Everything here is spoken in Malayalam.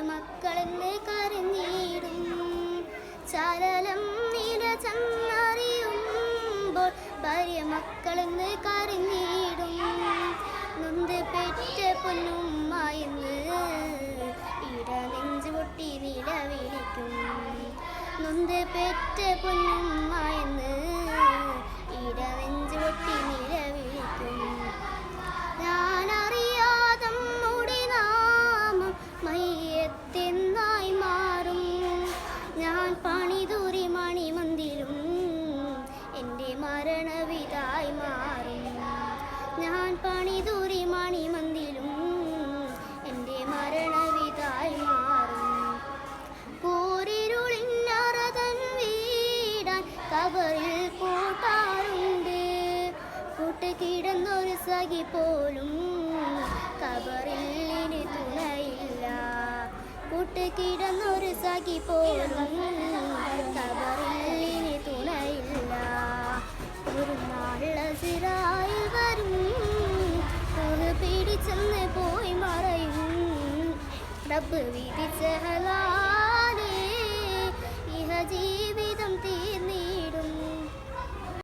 മക്കളെന്ന് കരഞ്ഞിടും ചരലം നില ചെന്നറിയുമ്പോൾ ഭാര്യ മക്കളെന്ന് കരഞ്ഞിടും നൊന്ത് പെറ്റ പൊന്നുമ്മ എന്ന് ഇട നെഞ്ചു പൊട്ടി നിലവിളിക്കും. നൊന്ത് പെറ്റ പണിതൂരി മണിമന്തിലും എന്റെ മരണവിതായി മാറും. ഞാൻ പണി പണിതൂരി മണിമന്തിലും എന്റെ മരണവിതായി മാറും. കൂരിരുളിന്നറതൻ വീടാൻ കവറിൽ കൂട്ടാറുണ്ട്. കൂട്ട് കിടന്നൊരു സഖി പോലും കബറിൽ ഇനി തുണയില്ല. കൂട്ട് കിടന്നൊരു സഖി പോലും റബ്ബ് വിധിച്ച ഹലാലേ ഇഹ ജീവിതം തീർന്നീ